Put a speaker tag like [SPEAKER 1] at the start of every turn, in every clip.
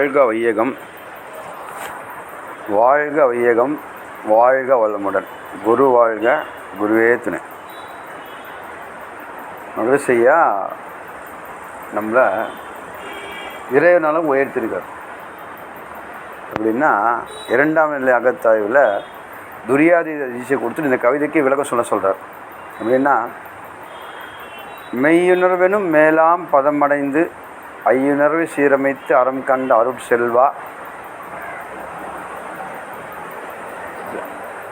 [SPEAKER 1] வாழ்க வையகம். வாழ்க வையகம் வாழ்க வளமுடன். குரு வாழ்க குருவே துணை. செய்யா நம்மளை இறைவனாலும் உயர்த்திருக்கார். அப்படின்னா இரண்டாம் நிலை அகத்தாய்வில் துரியாதி தீட்சை கொடுத்துட்டு இந்த கவிதைக்கு விளக்கம் சொல்ல சொல்கிறார் அப்படின்னா மெய்யுணர்வெனும் மேலாம் பதமடைந்து ஐயுணர்வு சீரமைத்து அறம் கண்ட அருட்செல்வா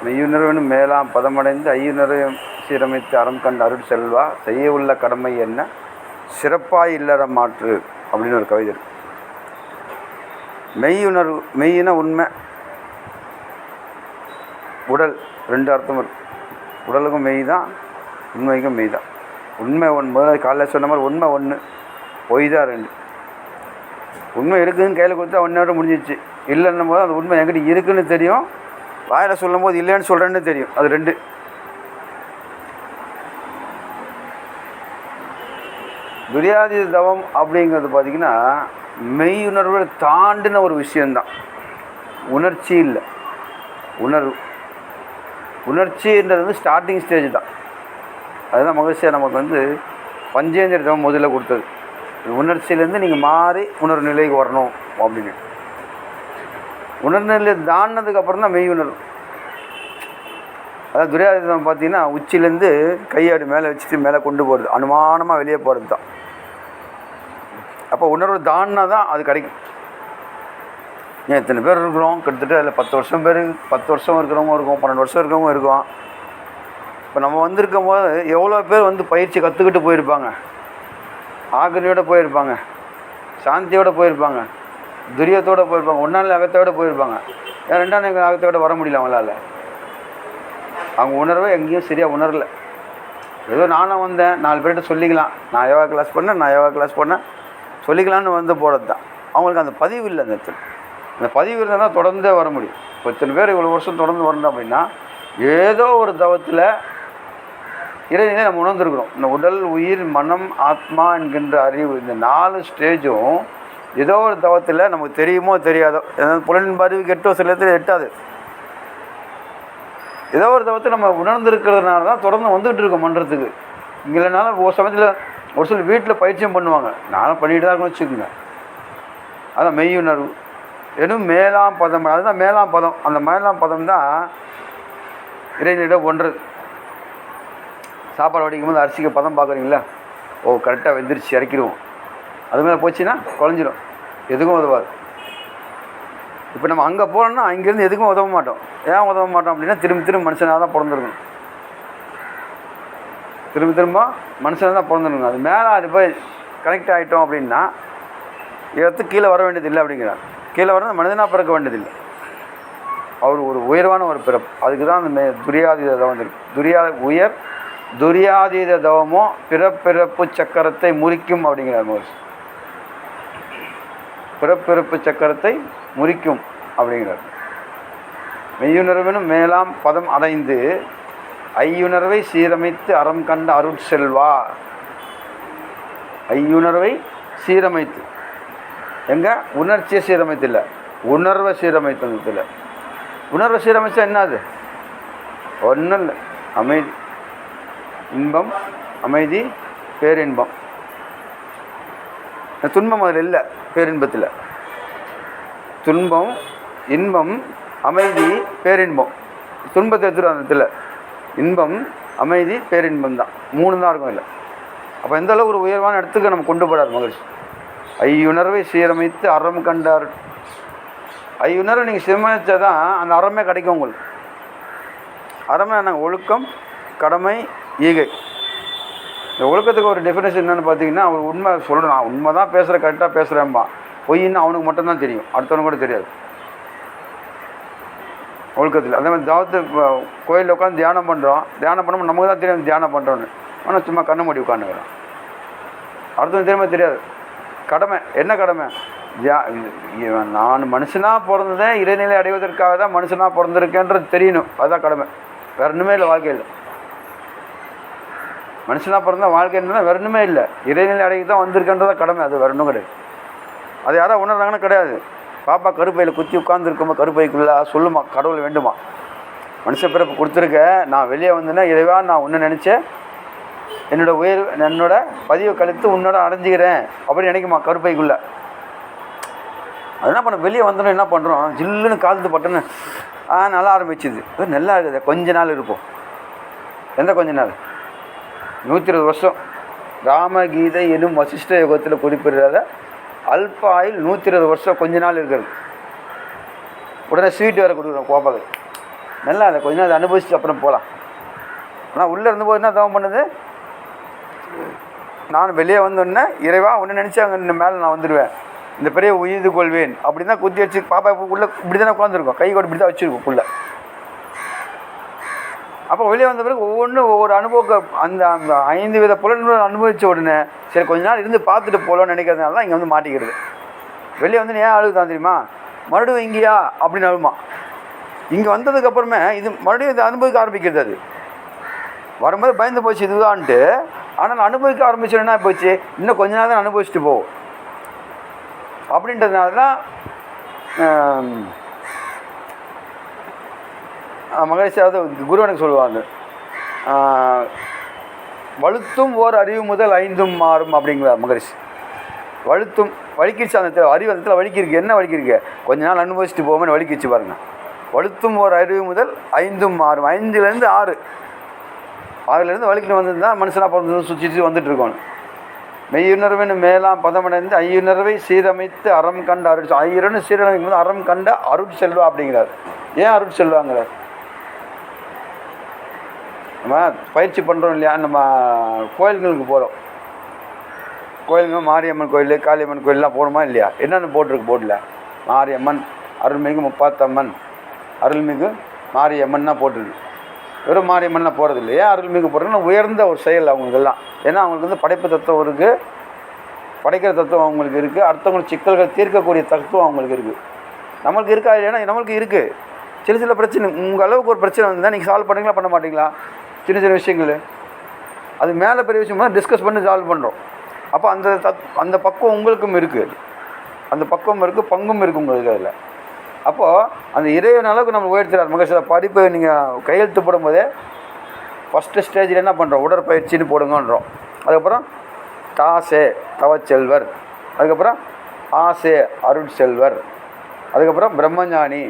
[SPEAKER 1] மெய்யுணர்வின் மேலாம் பதமடைந்து ஐயுணர்வு சீரமைத்து அறம் கண்ட அருட்செல்வா செய்ய உள்ள கடமை என்ன? சிறப்பாய் இல்லற மாற்று அப்படின்னு ஒரு கவிதை இருக்கு. மெய்யுணர்வு மெய்யின உண்மை. உடல் ரெண்டு அர்த்தம் இருக்கு. உடலுக்கும் மெய் தான் உண்மைக்கும் மெய் தான் உண்மை ஒன்று முதல்ல காலைல சொன்ன மாதிரி உண்மை ஒன்று பொய் தான் ரெண்டு. உண்மை இருக்குதுன்னு கையில் கொடுத்தா ஒன்றோட முடிஞ்சிச்சு இல்லைன்னும் போது அந்த உண்மை எங்கிட்ட இருக்குன்னு தெரியும். வாயில் சொல்லும் போது இல்லைன்னு சொல்கிறேன்னு தெரியும். அது ரெண்டு. துரியாதி தவம் அப்படிங்கிறது பார்த்திங்கன்னா மெய்யுணர்வை தாண்டின ஒரு விஷயந்தான் உணர்ச்சி இல்லை. உணர்வு. உணர்ச்சின்றது வந்து ஸ்டார்டிங் ஸ்டேஜ் தான். அதுதான் மகிழ்ச்சியாக நமக்கு வந்து பஞ்சேந்திர தவம் முதல்ல கொடுத்தது. உணர்ச்சியிலேருந்து நீங்கள் மாறி உணர்வு நிலைக்கு வரணும் அப்படின்னு. உணர்வு நிலை தாண்டினதுக்கப்புறம் தான் மெய் உணர்வு. அதாவது துரியாதம் பார்த்தீங்கன்னா உச்சிலேருந்து கையாடு மேலே வச்சுட்டு மேலே கொண்டு போகிறது அனுமானமாக வெளியே போகிறது தான் அப்போ உணர்வு தாண்டினா தான் அது கிடைக்கும். ஏன் இத்தனை பேர் இருக்கிறோம்? கிட்டத்தட்ட அதில் பத்து வருஷம் பேர் பத்து வருஷம் இருக்கிறவங்க இருக்கும் பன்னெண்டு வருஷம் இருக்கிறவங்க இருக்கும். இப்போ நம்ம வந்திருக்கும் போது எவ்வளோ பேர் வந்து பயிற்சி கற்றுக்கிட்டு போயிருப்பாங்க? ஆகரியோட போயிருப்பாங்க சாந்தியோடு போயிருப்பாங்க துரியத்தோட போயிருப்பாங்க ஒன்றாம் அகத்தோடு போயிருப்பாங்க. ஏன் ரெண்டாம் நிலை அகத்தோடு வர முடியல அவங்களால? அவங்க உணர்வை எங்கேயும் சரியாக உணரல. ஏதோ நானும் வந்தேன் நாலு பேர்கிட்ட சொல்லிக்கலாம். நான் யோகா கிளாஸ் பண்ணேன் நான் யோகா கிளாஸ் பண்ணேன். சொல்லிக்கலான்னு வந்து போகிறது தான் அவங்களுக்கு அந்த பதிவு இல்லை அந்த இடத்துல. அந்த பதிவு இருந்தால் தான் தொடர்ந்தே வர முடியும். இப்போ இத்தனை பேர் இவ்வளோ வருஷம் தொடர்ந்து வரணும் அப்படின்னா ஏதோ ஒரு தவத்தில் இறைநிலை நம்ம உணர்ந்துருக்குறோம். இந்த உடல் உயிர் மனம் ஆத்மா என்கின்ற அறிவு இந்த நாலு ஸ்டேஜும் ஏதோ ஒரு தவத்தில் நமக்கு தெரியுமோ தெரியாதோ ஏதாவது புலனின் அறிவு கெட்டோ சில இடத்துல எட்டாது. ஏதோ ஒரு தவத்தை நம்ம உணர்ந்துருக்கிறதுனால தான் தொடர்ந்து வந்துகிட்டு இருக்கோம் மன்றத்துக்கு. இங்கே இல்லைனாலும் ஒரு சமயத்தில் ஒரு சில வீட்டில் பயிற்சியும் பண்ணுவாங்க. நானும் பண்ணிட்டு தான் இருக்கணும் வச்சுக்கோங்க. அதான் மெய்யுணர்வு. எதுவும் மேலாம் பதம் அதுதான் மேலாம் பதம். அந்த மேலாம் பதம் தான் இறைநிலையிடம் ஒன்று. சாப்பாடு வடிக்கும் போது அரிசிக்கு பதம் பார்க்குறீங்களா? ஓ கரெக்டாக வெந்திரிச்சு இறக்கிடுவோம். அது மேலே போச்சுன்னா குழஞ்சிரும். எதுக்கும் உதவாது. இப்போ நம்ம அங்கே போகிறோம்னா அங்கேருந்து எதுக்கும் உதவ மாட்டோம். ஏன் உதவ மாட்டோம் அப்படின்னா திரும்ப திரும்ப மனுஷனாக தான் பிறந்திருக்கும் திரும்ப திரும்ப மனுஷனாக தான் பிறந்திருக்கும் அது மேலே அது போய் கனெக்ட் ஆகிட்டோம் அப்படின்னா எடுத்து கீழே வர வேண்டியதில்லை அப்படிங்கிறார். கீழே வரது மனிதனாக பிறக்க வேண்டியதில்லை. அவர் ஒரு உயர்வான ஒரு பிறப்பு. அதுக்கு தான் அந்த மே துரியாதீத தவம் துரியாத துரியா உயர் துரியாதீத தவமோ பிறப்பிறப்பு சக்கரத்தை முறிக்கும் அப்படிங்கிறார் மகர்ஷி பிறப்பிறப்பு சக்கரத்தை முறிக்கும் அப்படிங்கிறார். மெய்யுணர்வினும் மேலாம் பதம் அடைந்து ஐயுணர்வை சீரமைத்து அறம் கண்ட அருட்செல்வா ஐயுணர்வை சீரமைத்து. எங்கே? உணர்ச்சியை சீரமைத்தில்லை. உணர்வை சீரமைத்ததில்லை உணர்வை சீரமைச்சா என்னது ஒன்றும் இல்லை. அமைதி. இன்பம் அமைதி பேரின்பம். துன்பம் அதில் இல்லை பேரின்பத்தில். துன்பம் இன்பம் அமைதி பேரின்பம். துன்பத்தை எடுத்துகிட்டு அந்த இடத்துல இன்பம் அமைதி பேரின்பம் தான். மூணு தான் இருக்கும் இல்லை அப்போ எந்த அளவு ஒரு உயர்வான இடத்துக்கு நம்ம கொண்டு போகிறார் மகிழ்ச்சி ஐயுணர்வை சீரமைத்து அறம் கண்டார். ஐயுணர்வை நீங்கள் சீரமைச்சா தான் அந்த அறமே கிடைக்கும் உங்களுக்கு. அறமே நாங்கள் ஒழுக்கம் கடமை ஈகை. இந்த ஒழுக்கத்துக்கு ஒரு டெஃபினேஷன் என்னென்னு பார்த்தீங்கன்னா அவர் உண்மை சொல்லணும். நான் உண்மை தான் பேசுகிறேன் கரெக்டாக பேசுகிறேன்பா பொய்ன்னு அவனுக்கு மட்டும்தான் தெரியும். அடுத்தவனுக்கு கூட தெரியாது. ஒழுக்கத்தில். அதே மாதிரி தாவத்து கோயிலில் உட்காந்து தியானம் பண்ணுறோம் தியானம் பண்ணும்போது நமக்கு தான் தெரியும் தியானம் பண்ணுறோன்னு ஆனால் சும்மா கண்ணை மூடி உட்காந்துக்கிறோம் அடுத்தவன் திரும்ப தெரியாது. கடமை. என்ன கடமை? தியா நான் மனுஷனாக பிறந்ததே இறைநிலை அடைவதற்காக தான் மனுஷனாக பிறந்திருக்கேன்றது தெரியணும். அதுதான் கடமை. வேறு ஒன்றுமே இல்லை வாழ்க்கையில். மனுஷனாக பிறந்தால் வாழ்க்கை என்னன்னா வரணுமே இல்லை. இறைநிலை அடைக்கு தான் வந்திருக்கன்றதா கடமை. அது வரணும் கிடையாது. அது யாராவது உணர்றாங்கன்னா கிடையாது. பாப்பா கருப்பையில் குத்தி உட்காந்துருக்குமா கருப்பைக்குள்ளே சொல்லுமா கடவுள் வேண்டுமா? மனுஷ பிறப்பு கொடுத்துருக்க. நான் வெளியே வந்தேன்னா இறைவா நான் ஒன்று நினச்சேன். என்னோட உயர் என்னோட பதிவை கழித்து உன்னோட அடைஞ்சிக்கிறேன். அப்படின்னு நினைக்குமா கருப்பைக்குள்ளே? அது என்ன பண்ண வெளியே வந்தோன்னே என்ன பண்ணுறோம் ஜில்லுன்னு காலத்து பட்டுன்னு ஆ நல்லா ஆரம்பிச்சுது. நல்லா இருக்குது. கொஞ்ச நாள் இருப்போம். எந்த கொஞ்ச நாள்? நூற்றி இருபது வருஷம். ராமகீதை எனும் வசிஷ்ட யுகத்தில் குறிப்பிடுறத அல்ப ஆயில் நூற்றி இருபது வருஷம் கொஞ்ச நாள் இருக்கிறது. உடனே ஸ்வீட் வேறு கொடுக்குறோம் கோபாக்கு நல்லா அதை கொஞ்ச நாள் அனுபவிச்சுட்டு அப்புறம் போகலாம் ஆனால் உள்ளே இருந்தபோது என்ன தவம் பண்ணுது? நான் வெளியே வந்தோடனே இறைவா ஒன்று நினச்சி அங்கே மேலே நான் வந்துடுவேன். இந்த பெரிய உயிர்ந்து கொள்வேன். அப்படி தான் குத்தி வச்சு பாப்பா இப்போ உள்ளே இப்படி தானே உட்காந்துருக்கோம் கை கூட இப்படி தான் வச்சுருக்கோம் உள்ளே அப்போ வெளியே வந்த பிறகு ஒவ்வொன்றும் ஒவ்வொரு அனுபவ அந்த அந்த ஐந்து வித புலன்களை அனுபவித்த உடனே சரி கொஞ்ச நாள் இருந்து பார்த்துட்டு போகலான்னு நினைக்கிறதுனால தான் இங்கே வந்து மாட்டிக்கிறது. வெளியே வந்து ஏன் அழுகுதான் தெரியுமா? மறுபடியும் இங்கேயா? அப்படின்னு அழுமா. இங்கே வந்ததுக்கப்புறமே இது மறுபடியும் இதை அனுபவிக்க ஆரம்பிக்கிறது அது. வரும்போது பயந்து போச்சு இதுதான்ட்டு. ஆனால் அனுபவிக்க ஆரம்பிச்சோன்னா போச்சு இன்னும் கொஞ்ச நாள் தான் அனுபவிச்சுட்டு போகும் அப்படின்றதுனால தான் மகரிஷி அதாவது குரு எனக்கு சொல்லுவாங்க வழுத்தும் ஓர் அறிவு முதல் ஐந்தும் மாறும் அப்படிங்கிறார் மகரிஷி. வழுத்தும் வலிக்கிடுச்சு அந்த இடத்துல, அறிவு அந்த இடத்துல வலிக்கிருக்கு என்ன வலிக்கிருக்கு கொஞ்ச நாள் அனுபவிச்சுட்டு போகும்போது வலிக்கிச்சு பாருங்க. வழுத்தும் ஓர் அறிவு முதல் ஐந்தும் மாறும். ஐந்துலேருந்து ஆறு. ஆறுலேருந்து வலிக்கிட்டு வந்தது தான் மனுஷனாக பிறந்து சுற்றிட்டு வந்துட்டு இருக்கோம். மெய்யுணர்வின் மேலாம் பதமடைந்து ஐயுணர்வை சீரமைத்து அறம் கண்ட அருள் ஐயுறன்னு சீரமைக்கும் போது அறம் கண்ட அருட் செல்வா அப்படிங்கிறார். ஏன் அருட் செல்வாங்கிறார் நம்ம பயிற்சி பண்ணுறோம் இல்லையா? நம்ம கோயில்களுக்கு போகிறோம் கோயிலுங்க மாரியம்மன் கோயில் காளியம்மன் கோயிலெலாம் போகணுமா இல்லையா? என்னென்ன போட்டிருக்கு போர்டில் மாரியம்மன் அருள்மிகு முப்பாத்தம்மன். அருள்மிகு மாரியம்மன் தான் போட்டிருக்கு. வெறும் மாரியம்மன்னா போகிறது இல்லையா? அருள்மிகு போடுறதுன்னா உயர்ந்த ஒரு செயல் அவங்களுக்கெல்லாம். ஏன்னா அவங்களுக்கு வந்து படைப்பு தத்துவம் இருக்குது படைக்கிற தத்துவம் அவங்களுக்கு இருக்குது அடுத்தவங்களுக்கு சிக்கல்கள் தீர்க்கக்கூடிய தத்துவம் அவங்களுக்கு இருக்குது நம்மளுக்கு இருக்கா இல்லைன்னா நம்மளுக்கு இருக்குது சில சில பிரச்சனை. உங்கள் அளவுக்கு ஒரு பிரச்சனை வந்தால் நீங்கள் சால்வ் பண்ணுறீங்களா பண்ண மாட்டீங்களா? சின்ன சின்ன விஷயங்கள். அது மேலே பெரிய விஷயமா டிஸ்கஸ் பண்ணி சால்வ் பண்ணுறோம் அப்போ அந்த தத் அந்த பக்குவம் உங்களுக்கும் இருக்குது அந்த பக்குவம் இருக்குது பங்கும் இருக்குது உங்களுக்கு அதில் அப்போது அந்த இறைவன் அளவுக்கு நம்ம உயர்த்துறார். மகேஷ் படிப்பை நீங்கள் கையெழுத்து போடும்போதே ஃபஸ்ட்டு ஸ்டேஜில் என்ன பண்ணுறோம் உடற்பயிற்சின்னு போடுங்கன்றோம். அதுக்கப்புறம் தாசே தவச்செல்வர். அதுக்கப்புறம் ஆசே அருட்செல்வர். அதுக்கப்புறம் பிரம்மஞானி.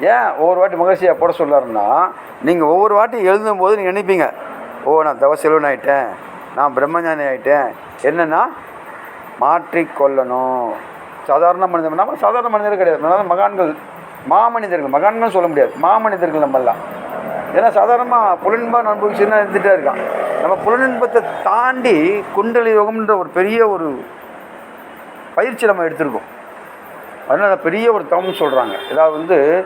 [SPEAKER 1] ஏன் ஒவ்வொரு வாட்டி மகிழ்ச்சியாக போட சொல்லாருன்னா நீங்கள் ஒவ்வொரு வாட்டி எழுதும்போது நீங்கள் நினைப்பீங்க ஓ நான் தவசெல்வன் ஆகிட்டேன் நான் பிரம்மஞானி ஆகிட்டேன் என்னென்னா மாற்றிக்கொள்ளணும். சாதாரண மனிதன் நம்ம சாதாரண மனிதர் கிடையாது. அதாவது மகான்கள் மாமனிதர்கள். மகான்கள் சொல்ல முடியாது. மாமனிதர்கள் நம்மெல்லாம். ஏன்னா சாதாரணமாக புலன்பம் அனுபவிச்சுன்னா இருந்துகிட்டே இருக்கான். நம்ம புலனின்பத்தை தாண்டி குண்டலி யோகம்ன்ற ஒரு பெரிய ஒரு பயிற்சி நம்ம எடுத்திருக்கோம். அதனால் பெரிய ஒரு தவம் சொல்கிறாங்க ஏதாவது வந்து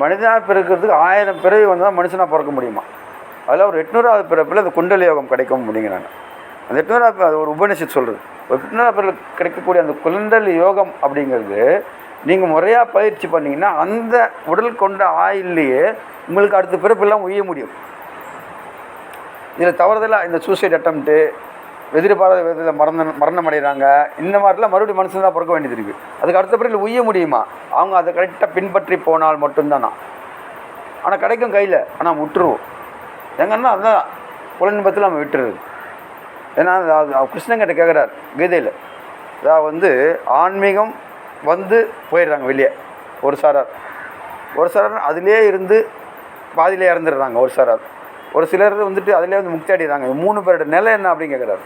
[SPEAKER 1] மனிதனாக பிறக்கிறதுக்கு ஆயிரம் பிறவி வந்து தான் மனுஷனாக பிறக்க முடியுமா? அதில் ஒரு எட்நூறாவது பிறப்பில் அந்த குண்டல் யோகம் கிடைக்கும் அப்படிங்கிறாங்க. அந்த எட்நூறாவது அது ஒரு உபநிஷத்து சொல்கிறது ஒரு எட்நூறாவது பிறகு கிடைக்கக்கூடிய அந்த குண்டல் யோகம் அப்படிங்கிறது நீங்கள் முறையாக பயிற்சி பண்ணிங்கன்னா அந்த உடல் கொண்ட ஆயில்லையே உங்களுக்கு அடுத்த பிறப்பெல்லாம் உய்ய முடியும். இதில் தவறுதலாக இந்த சூசைட் அட்டம்ப்ட்டு எதிர்பாராத விதத்தில் மரண மரணம் அடைகிறாங்க இந்த மாதிரிலாம் மறுபடியும் மனுஷன் தான் பிறக்க வேண்டியது இருக்குது அதுக்கு அடுத்த பிறகு உய்ய முடியுமா? அவங்க அதை கரெக்டாக பின்பற்றி போனால் மட்டும்தானா? ஆனால் கிடைக்கும் கையில். ஆனால் விட்டுருவோம். எங்கன்னா அதுதான் புலன்பத்தில் நம்ம விட்டுருது ஏன்னா அது கிருஷ்ணங்கிட்ட கேட்குறார் கீதையில். அதாவது வந்து ஆன்மீகம் வந்து போயிடுறாங்க வெளியே. ஒரு சாரார். ஒரு சாரார் அதிலே இருந்து பாதியிலே இறந்துடுறாங்க ஒரு சாரார். ஒரு சிலர் வந்துட்டு அதிலே வந்து முக்தி அடைகிறாங்க மூணு பேரோட நிலை என்ன அப்படின்னு கேட்குறாரு